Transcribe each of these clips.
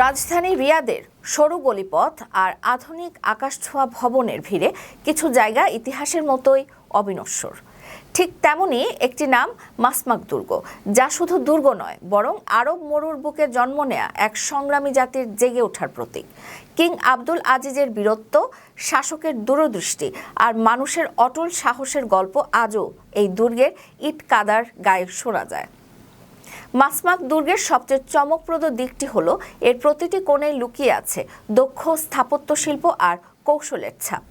রাজধানী রিয়াদের সরু গলিপথ আর আধুনিক আকাশছোঁয়া ভবনের ভিড়ে কিছু জায়গা ইতিহাসের মতোই অবিনশ্বর। ঠিক তেমনই একটি নাম মাসমাক দুর্গ, যা শুধু দুর্গ নয়, বরং আরব মরুর বুকে জন্ম নেয়া এক সংগ্রামী জাতির জেগে ওঠার প্রতীক। কিং আব্দুল আজিজের বীরত্ব, শাসকের দূরদৃষ্টি আর মানুষের অটল সাহসের গল্প আজও এই দুর্গের ইট কাদার গায়ে শোনা যায়। মাসমাক দুর্গের সবচেয়ে চমকপ্রদ দিকটি হল, এর প্রতিটি কোণে লুকিয়ে আছে দক্ষ স্থাপত্য শিল্প আর কৌশলের ছাপ।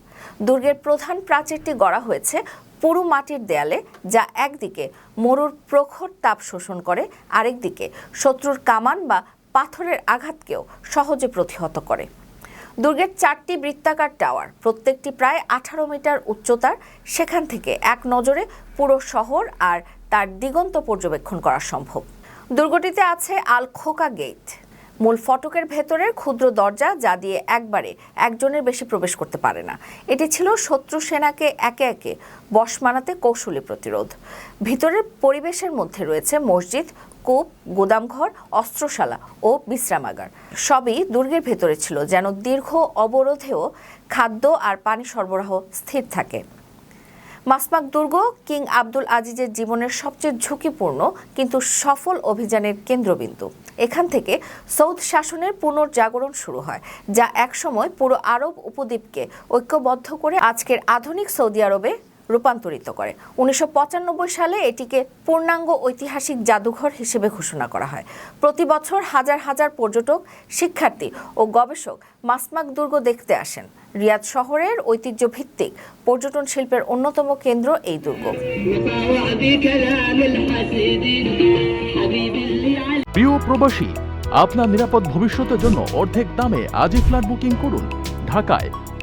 দুর্গের প্রধান প্রাচীরটি গড়া হয়েছে পুরু মাটির দেয়ালে, যা একদিকে মরুর প্রখর তাপ শোষণ করে, আরেকদিকে শত্রুর কামান বা পাথরের আঘাতকেও সহজে প্রতিহত করে। দুর্গের চারটি বৃত্তাকার টাওয়ার, প্রত্যেকটি প্রায় আঠারো মিটার উচ্চতার, সেখান থেকে এক নজরে পুরো শহর আর তার দিগন্ত পর্যবেক্ষণ করা সম্ভব। দুর্গটিতে আছে আল খোকা গেট। মূল ফটকের ভেতরের ক্ষুদ্র দরজা যা দিয়ে একবারে একজনের বেশি প্রবেশ করতে পারে না। এটি ছিল শত্রু সেনাকে একে একে বশ মানাতে কৌশলী প্রতিরোধ। ভিতরের পরিবেশের মধ্যে রয়েছে মসজিদ, কূপ, গুদামঘর, অস্ত্রশালা ও বিশ্রামাগার। সবই দুর্গের ভেতরে ছিল যেন দীর্ঘ অবরোধেও খাদ্য আর পানি সরবরাহ স্থির থাকে। মাসমাক দুর্গ কিং আব্দুল আজিজের জীবনের সবচেয়ে ঝুঁকিপূর্ণ, কিন্তু সফল অভিযানের কেন্দ্রবিন্দু। এখান থেকে সৌদ শাসনের পুনর্জাগরণ শুরু হয়, যা একসময় পুরো আরব উপদ্বীপকে ঐক্যবদ্ধ করে আজকের আধুনিক সৌদি আরবে রূপান্তরিত করে। উনিশশো পঁচানব্বই সালে এটিকে পূর্ণাঙ্গ ঐতিহাসিক জাদুঘর হিসেবে ঘোষণা করা হয়। প্রতি বছর হাজার হাজার পর্যটক, শিক্ষার্থী ও গবেষক মাসমাক দুর্গ দেখতে আসেন। রিয়াদ শহরের ঐতিহ্যভিত্তিক পর্যটন শিল্পের অন্যতম কেন্দ্র এই দুর্গ। প্রিয় প্রবাসী, আপনার নিরাপদ ভবিষ্যতের জন্য অর্ধেক দামে আজই ফ্ল্যাট বুকিং করুন ঢাকায়।